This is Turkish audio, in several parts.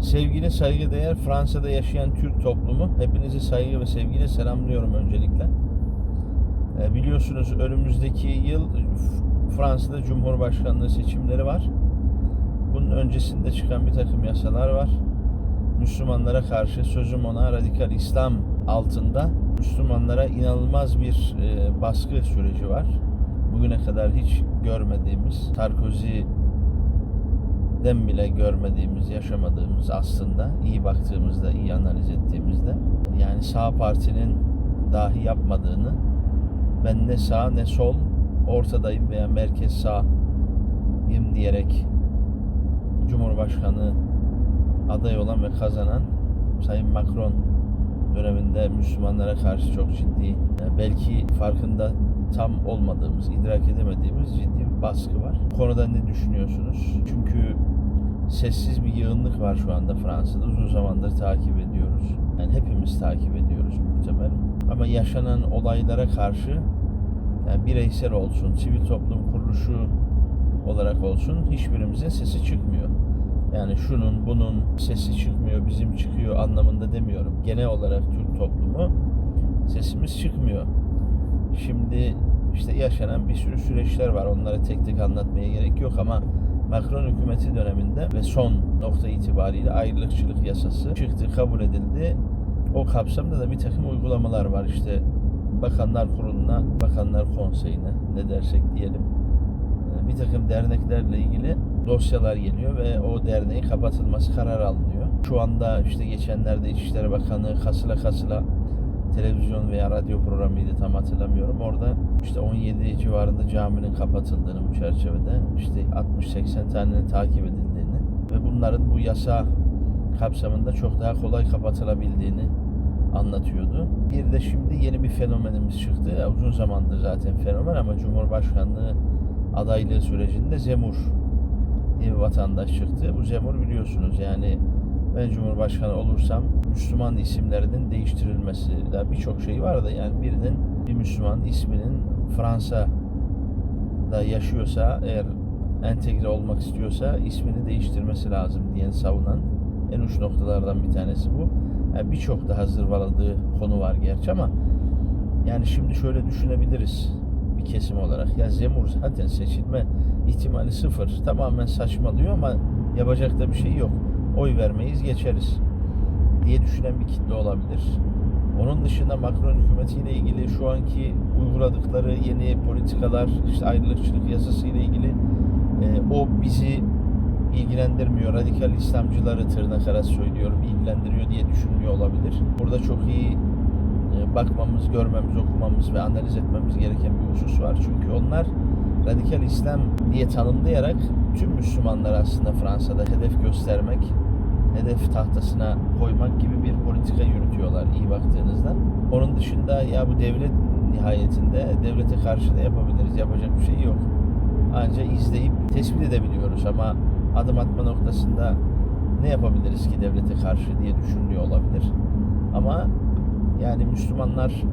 Sevgili saygıdeğer Fransa'da yaşayan Türk toplumu hepinizi saygı ve sevgiyle selamlıyorum öncelikle. E, biliyorsunuz önümüzdeki yıl Fransa'da Cumhurbaşkanlığı seçimleri var. Bunun öncesinde çıkan bir takım yasalar var. Müslümanlara karşı sözüm ona radikal İslam altında Müslümanlara inanılmaz bir e, baskı süreci var. Bugüne kadar hiç görmediğimiz Sarkozy'den bile görmediğimiz, yaşamadığımız aslında iyi baktığımızda, iyi analiz ettiğimizde yani sağ partinin dahi yapmadığını ben ne sağ ne sol ortadayım veya merkez sağyım diyerek Cumhurbaşkanı aday olan ve kazanan Sayın Macron döneminde Müslümanlara karşı çok ciddi belki farkında tam olmadığımız, idrak edemediğimiz ciddi bir baskı var. Bu konuda ne düşünüyorsunuz? Çünkü sessiz bir yığınlık var şu anda Fransa'da. Uzun zamandır takip ediyoruz. Yani hepimiz takip ediyoruz muhtemelen. Ama yaşanan olaylara karşı yani bireysel olsun, sivil toplum kuruluşu olarak olsun hiçbirimizin sesi çıkmıyor. Yani şunun bunun sesi çıkmıyor, bizim çıkıyor anlamında demiyorum. Genel olarak Türk toplumu sesimiz çıkmıyor. Şimdi işte yaşanan bir sürü süreçler var. Onları tek tek anlatmaya gerek yok ama Macron hükümeti döneminde ve son nokta itibariyle ayrılıkçılık yasası çıktı, kabul edildi. O kapsamda da bir takım uygulamalar var. İşte Bakanlar Kurulu'na, Bakanlar Konseyi'ne ne dersek diyelim bir takım derneklerle ilgili dosyalar geliyor ve o derneğin kapatılması kararı alınıyor. Şu anda işte geçenlerde İçişleri Bakanı kasıla kasıla televizyon veya radyo programıydı tam hatırlamıyorum. Orada işte 17 civarında caminin kapatıldığını bu çerçevede işte 60-80 tanenin takip edildiğini ve bunların bu yasa kapsamında çok daha kolay kapatılabildiğini anlatıyordu. Bir de şimdi yeni bir fenomenimiz çıktı. Uzun zamandır zaten fenomen ama Cumhurbaşkanlığı adaylığı sürecinde Zemur bir vatandaş çıktı. Bu Zemur biliyorsunuz yani ben Cumhurbaşkanı olursam Müslüman isimlerinin değiştirilmesi da birçok şey var da yani birinin bir Müslüman isminin Fransa'da yaşıyorsa eğer entegre olmak istiyorsa ismini değiştirmesi lazım diyen savunan en uç noktalardan bir tanesi bu. Yani birçok daha zırvaladığı konu var gerçi ama yani şimdi şöyle düşünebiliriz bir kesim olarak. Ya Zemur zaten seçilme ihtimali sıfır. Tamamen saçmalıyor ama yapacak da bir şey yok. Oy vermeyiz geçeriz diye düşünen bir kitle olabilir. Onun dışında Macron hükümetiyle ilgili şu anki uyguladıkları yeni politikalar, işte ayrılıkçılık yasası ile ilgili e, o bizi ilgilendirmiyor. Radikal İslamcıları tırnak arası söylüyorum ilgilendiriyor diye düşünüyor olabilir. Burada çok iyi bakmamız, görmemiz, okumamız ve analiz etmemiz gereken bir husus var. Çünkü onlar radikal İslam diye tanımlayarak tüm Müslümanlar aslında Fransa'da hedef göstermek, hedef tahtasına koymak gibi bir politika yürütüyorlar iyi baktığınızda. Onun dışında ya bu devlet nihayetinde devlete karşı da yapabiliriz. Yapacak bir şey yok. Ancak izleyip tespit edebiliyoruz ama adım atma noktasında ne yapabiliriz ki devlete karşı diye düşünülüyor olabilir. Ama yani Müslümanlar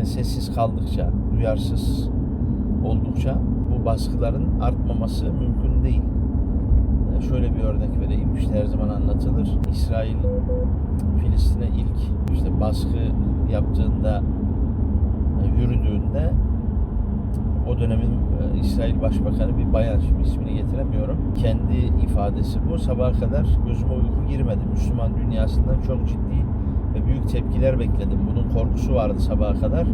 e, sessiz kaldıkça, duyarsız oldukça bu baskıların artmaması mümkün değil. E, şöyle bir örnek vereyim. İşte her zaman anlatılır. İsrail Filistin'e ilk işte baskı yaptığında e, yürüdüğünde o dönemin İsrail Başbakanı bir bayan şimdi ismini getiremiyorum. Kendi ifadesi bu. Sabaha kadar gözüme uyku girmedi. Müslüman dünyasından çok ciddi büyük tepkiler bekledim. Bunun korkusu vardı sabaha kadar.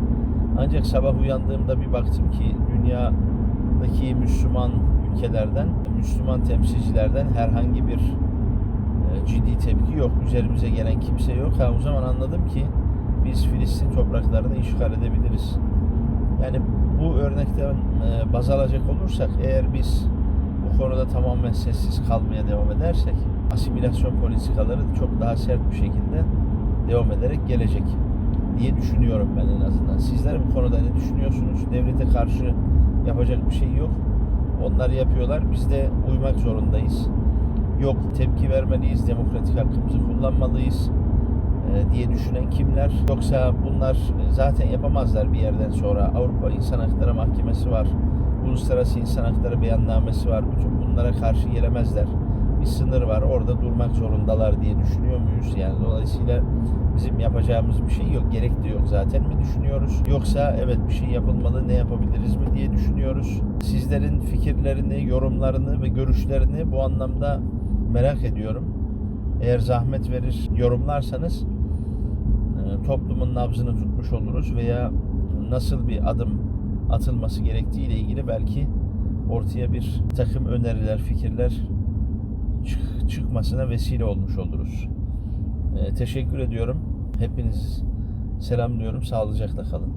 Ancak sabah uyandığımda bir baktım ki dünyadaki Müslüman ülkelerden, Müslüman temsilcilerden herhangi bir e, ciddi tepki yok. Üzerimize gelen kimse yok. Ha, o zaman anladım ki biz Filistin topraklarını işgal edebiliriz. Yani bu örnekten e, baz alacak olursak eğer biz bu konuda tamamen sessiz kalmaya devam edersek asimilasyon politikaları çok daha sert bir şekilde devam ederek gelecek diye düşünüyorum ben en azından. Sizler bu konuda ne düşünüyorsunuz? Devlete karşı yapacak bir şey yok. Onlar yapıyorlar. Biz de uymak zorundayız. Yok tepki vermeliyiz, demokratik hakkımızı kullanmalıyız e, diye düşünen kimler? Yoksa bunlar zaten yapamazlar bir yerden sonra. Avrupa İnsan Hakları Mahkemesi var. Uluslararası İnsan Hakları Beyannamesi var. Bütün bunlara karşı gelemezler. Bir sınır var. Orada durmak zorundalar diye düşünüyor muyuz? Yani dolayısıyla bizim yapacağımız bir şey yok. Gerek de yok zaten mi düşünüyoruz? Yoksa evet bir şey yapılmalı ne yapabiliriz mi diye düşünüyoruz. Sizlerin fikirlerini, yorumlarını ve görüşlerini bu anlamda merak ediyorum. Eğer zahmet verir yorumlarsanız e, toplumun nabzını tutmuş oluruz veya nasıl bir adım atılması gerektiği ile ilgili belki ortaya bir takım öneriler, fikirler çıkmasına vesile olmuş oluruz. E, teşekkür ediyorum. Hepiniz selamlıyorum. Sağlıcakla kalın.